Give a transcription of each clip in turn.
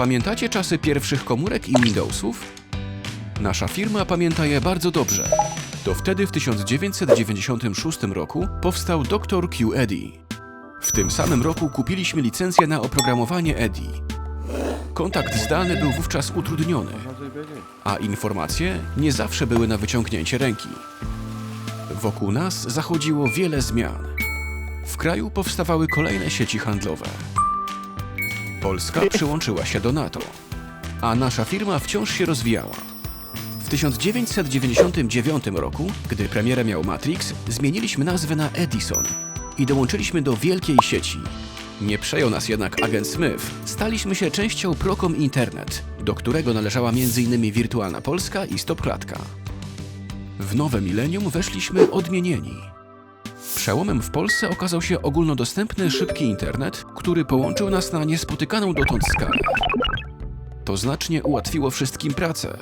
Pamiętacie czasy pierwszych komórek i Windowsów? Nasza firma pamięta je bardzo dobrze. To wtedy w 1996 roku powstał Dr. Q Eddy. W tym samym roku kupiliśmy licencję na oprogramowanie Eddy. Kontakt zdalny był wówczas utrudniony, a informacje nie zawsze były na wyciągnięcie ręki. Wokół nas zachodziło wiele zmian. W kraju powstawały kolejne sieci handlowe. Polska przyłączyła się do NATO, a nasza firma wciąż się rozwijała. W 1999 roku, gdy premierę miał Matrix, zmieniliśmy nazwę na Edison i dołączyliśmy do wielkiej sieci. Nie przejął nas jednak agent Smith. Staliśmy się częścią Procom Internet, do którego należała m.in. Wirtualna Polska i Stopklatka. W nowe milenium weszliśmy odmienieni. Przełomem w Polsce okazał się ogólnodostępny szybki internet, który połączył nas na niespotykaną dotąd skalę. To znacznie ułatwiło wszystkim pracę.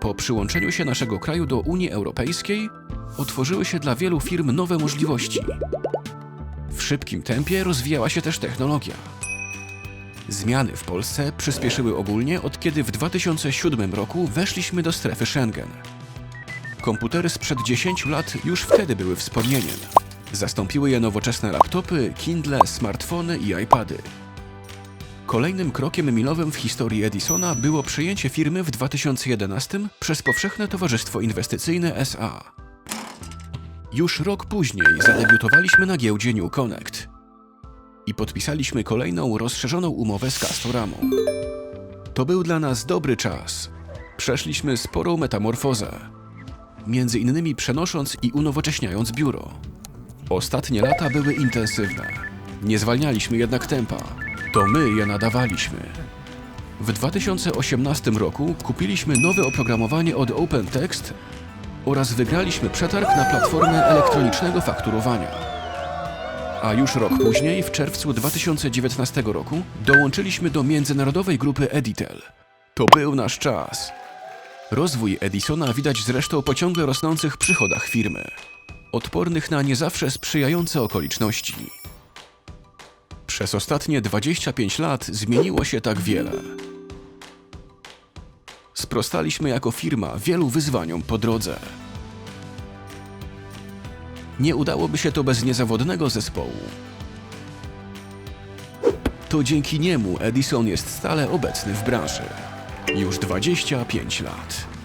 Po przyłączeniu się naszego kraju do Unii Europejskiej otworzyły się dla wielu firm nowe możliwości. W szybkim tempie rozwijała się też technologia. Zmiany w Polsce przyspieszyły ogólnie od kiedy w 2007 roku weszliśmy do strefy Schengen. Komputery sprzed 10 lat już wtedy były wspomnieniem. Zastąpiły je nowoczesne laptopy, Kindle, smartfony i iPady. Kolejnym krokiem milowym w historii Edisona było przejęcie firmy w 2011 przez Powszechne Towarzystwo Inwestycyjne SA. Już rok później zadebiutowaliśmy na giełdzie New Connect i podpisaliśmy kolejną rozszerzoną umowę z Castoramą. To był dla nas dobry czas. Przeszliśmy sporą metamorfozę, między innymi przenosząc i unowocześniając biuro. Ostatnie lata były intensywne. Nie zwalnialiśmy jednak tempa. To my je nadawaliśmy. W 2018 roku kupiliśmy nowe oprogramowanie od OpenText oraz wygraliśmy przetarg na platformę elektronicznego fakturowania. A już rok później, w czerwcu 2019 roku, dołączyliśmy do międzynarodowej grupy Editel. To był nasz czas. Rozwój Edisona widać zresztą po ciągle rosnących przychodach firmy, odpornych na nie zawsze sprzyjające okoliczności. Przez ostatnie 25 lat zmieniło się tak wiele. Sprostaliśmy jako firma wielu wyzwaniom po drodze. Nie udałoby się to bez niezawodnego zespołu. To dzięki niemu Edison jest stale obecny w branży. Już 25 lat.